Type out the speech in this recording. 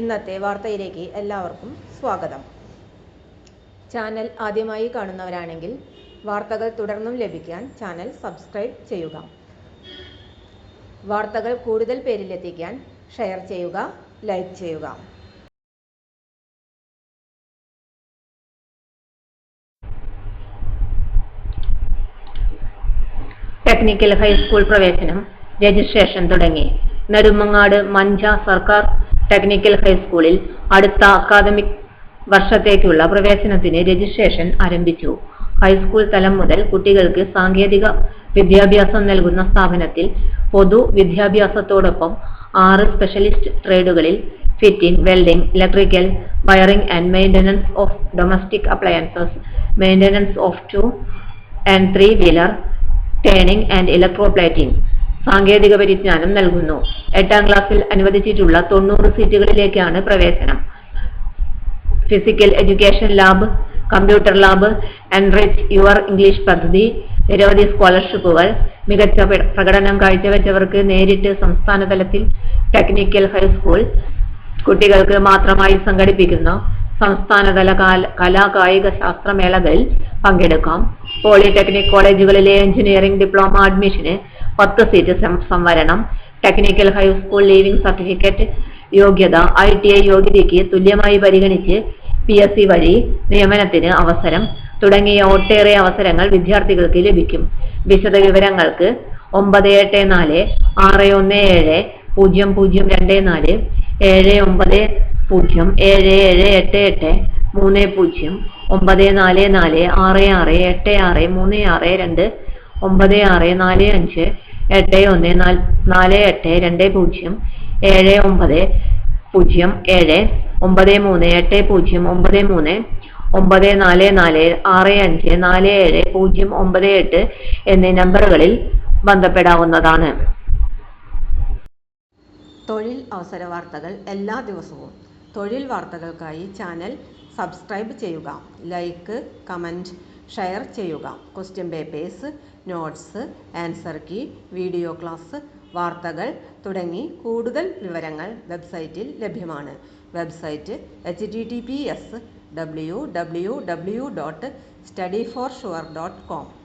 ഇന്നത്തെ വാർത്തയിലേക്ക് എല്ലാവർക്കും സ്വാഗതം. ചാനൽ ആദ്യമായി കാണുന്നവരാണെങ്കിൽ വാർത്തകൾ തുടർന്നും ലഭിക്കാൻ ചാനൽ സബ്സ്ക്രൈബ് ചെയ്യുക. വാർത്തകൾ കൂടുതൽ പേരിലെത്തിക്കാൻ ഷെയർ ചെയ്യുക ലൈക്ക് ചെയ്യുക. ടെക്നിക്കൽ ഹൈസ്കൂൾ പ്രവേശനം രജിസ്ട്രേഷൻ തുടങ്ങി. നെടുമങ്ങാട് മഞ്ച സർക്കാർ ടെക്നിക്കൽ ഹൈസ്കൂളിൽ അടുത്ത അക്കാദമിക് വർഷത്തേക്കുള്ള പ്രവേശനത്തിന് രജിസ്ട്രേഷൻ ആരംഭിച്ചു. ഹൈസ്കൂൾ തലം മുതൽ കുട്ടികൾക്ക് സാങ്കേതിക വിദ്യാഭ്യാസം നൽകുന്ന സ്ഥാപനത്തിൽ പൊതു വിദ്യാഭ്യാസത്തോടൊപ്പം ആറ് specialist ട്രേഡുകളിൽ fitting welding electrical wiring and maintenance of domestic appliances maintenance of two and three wheeler turning and electroplating സാങ്കേതിക പരിജ്ഞാനം നൽകുന്നു. എട്ടാം ക്ലാസ്സിൽ അനുവദിച്ചിട്ടുള്ള തൊണ്ണൂറ് സീറ്റുകളിലേക്കാണ് പ്രവേശനം. Physical education lab computer lab enrich your English പദ്ധതി നിരവധി സ്കോളർഷിപ്പുകൾ മികച്ച പ്രകടനം കാഴ്ചവെച്ചവർക്ക് നേരിട്ട് സംസ്ഥാന തലത്തിൽ ടെക്നിക്കൽ ഹൈസ്കൂൾ കുട്ടികൾക്ക് മാത്രമായി സംഘടിപ്പിക്കുന്ന സംസ്ഥാനതല കാല- കായിക ശാസ്ത്രമേളകളിൽ പങ്കെടുക്കാം. പോളിടെക്നിക് കോളേജുകളിലെ എഞ്ചിനീയറിംഗ് ഡിപ്ലോമ അഡ്മിഷന് പത്ത് സീറ്റ് സംവരണം. Technical high school leaving certificate യോഗ്യത ഐ ടി ഐ യോഗ്യതയ്ക്ക് തുല്യമായി പരിഗണിച്ച് പി എസ് സി വഴി നിയമനത്തിന് അവസരം തുടങ്ങിയ ഒട്ടേറെ അവസരങ്ങൾ വിദ്യാർത്ഥികൾക്ക് ലഭിക്കും. വിശദ വിവരങ്ങൾക്ക് ഒമ്പത് എട്ട് നാല് ആറ് ഒന്ന് ഏഴ് പൂജ്യം പൂജ്യം രണ്ട് നാല് ഏഴ് ഒമ്പത് പൂജ്യം ഏഴ് ഏഴ് എട്ട് എട്ട് മൂന്ന് പൂജ്യം ഒമ്പത് നാല് നാല് ആറ് ആറ് എട്ട് ആറ് മൂന്ന് ആറ് രണ്ട് ഒമ്പത് ആറ് നാല് അഞ്ച് എട്ട് ഒന്ന് നാല് എട്ട് രണ്ട് പൂജ്യം ഏഴ് ഒമ്പത് പൂജ്യം ഏഴ് ഒമ്പത് മൂന്ന് എട്ട് പൂജ്യം ഒമ്പത് മൂന്ന് ഒമ്പത് നാല് നാല് ആറ് അഞ്ച് നാല് ഏഴ് പൂജ്യം ഒമ്പത് എട്ട് എന്നീ നമ്പറുകളിൽ ബന്ധപ്പെടാവുന്നതാണ്. തൊഴിൽ അവസര വാർത്തകൾ എല്ലാ ദിവസവും. തൊഴിൽ വാർത്തകൾക്കായി ചാനൽ സബ്സ്ക്രൈബ് ചെയ്യുക. ലൈക്ക് കമന്റ് ഷെയർ ചെയ്യുക. Question papers notes answer key video class വാർത്തകൾ തുടങ്ങി കൂടുതൽ വിവരങ്ങൾ വെബ്സൈറ്റിൽ ലഭ്യമാണ്. Website H T T P S W W W dot study for sure dot com